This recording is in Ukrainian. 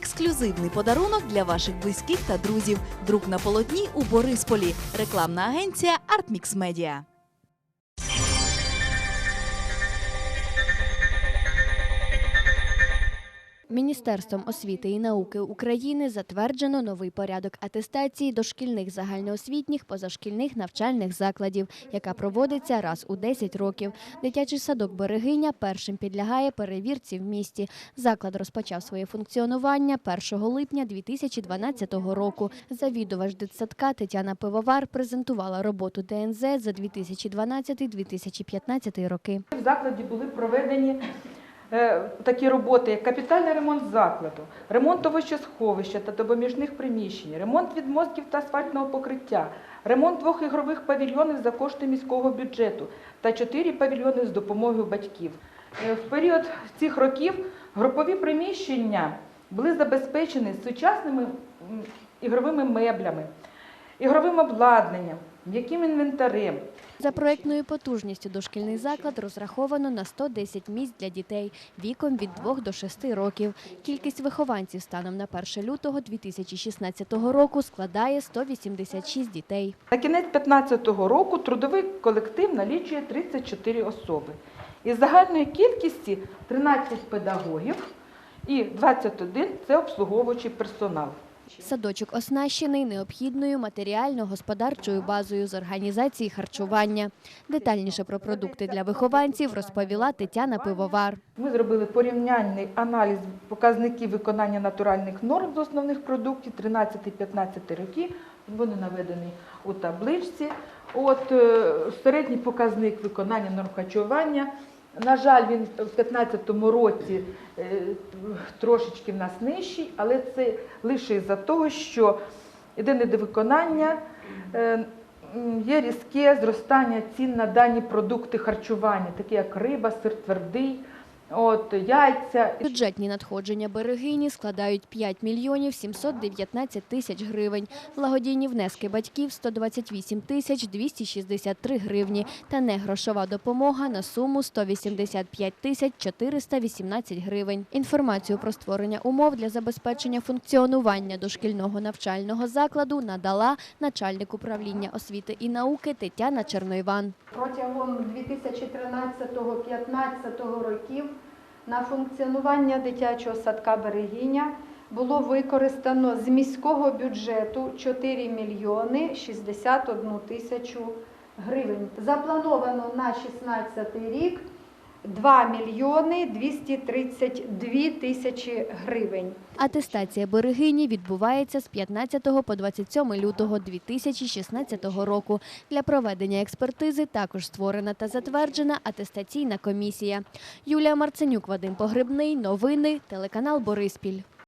ексклюзивний подарунок для ваших близьких та друзів. Друк на полотні у Борисполі. Рекламна агенція Artmix Media. Міністерством освіти і науки України затверджено новий порядок атестації дошкільних загальноосвітніх позашкільних навчальних закладів, яка проводиться раз у 10 років. Дитячий садок Берегиня першим підлягає перевірці в місті. Заклад розпочав своє функціонування 1 липня 2012 року. Завідувач дитсадка Тетяна Пивовар презентувала роботу ДНЗ за 2012-2015 роки. В закладі були проведені такі роботи, як капітальний ремонт закладу, ремонт овощесховища та допоміжних приміщень, ремонт відмостків та асфальтного покриття, ремонт двох ігрових павільйонів за кошти міського бюджету та чотири павільйони з допомогою батьків. Е, В період цих років групові приміщення були забезпечені сучасними ігровими меблями, ігровим обладнанням, м'яким інвентарем, За проектною потужністю дошкільний заклад розраховано на 110 місць для дітей віком від 2 до 6 років. Кількість вихованців станом на 1 лютого 2016 року складає 186 дітей. На кінець 2015 року трудовий колектив налічує 34 особи. Із загальної кількості 13 педагогів і 21 – це обслуговуючий персонал. Садочок оснащений необхідною матеріально-господарчою базою з організації харчування. Детальніше про продукти для вихованців розповіла Тетяна Пивовар. Ми зробили порівняльний аналіз показників виконання натуральних норм з основних продуктів 13-15 роки. Вони наведені у табличці. От е, середній показник виконання норм харчування. На жаль, він в 2015 році е, трошечки в нас нижчий, але це лише із-за того, що єдине до виконання є різке зростання цін на дані продукти харчування, такі як риба, сир твердий, от, яйця. Бюджетні надходження берегині складають 5 мільйонів 719 тисяч гривень. Благодійні внески батьків 128 тисяч 263 гривні та негрошова допомога на суму 185 тисяч 418 гривень. Інформацію про створення умов для забезпечення функціонування дошкільного навчального закладу надала начальник управління освіти і науки Тетяна Чернойван. Протягом 2013-2015 років на функціонування дитячого садка Берегиня було використано з міського бюджету 4 мільйони 61 тисячу гривень. Заплановано на 2016 рік 2 мільйони 232 тисячі гривень. Атестація берегині відбувається з 15 по 27 лютого 2016 року. Для проведення експертизи також створена та затверджена атестаційна комісія. Юлія Марценюк, Вадим Погребний. Новини. Телеканал Бориспіль.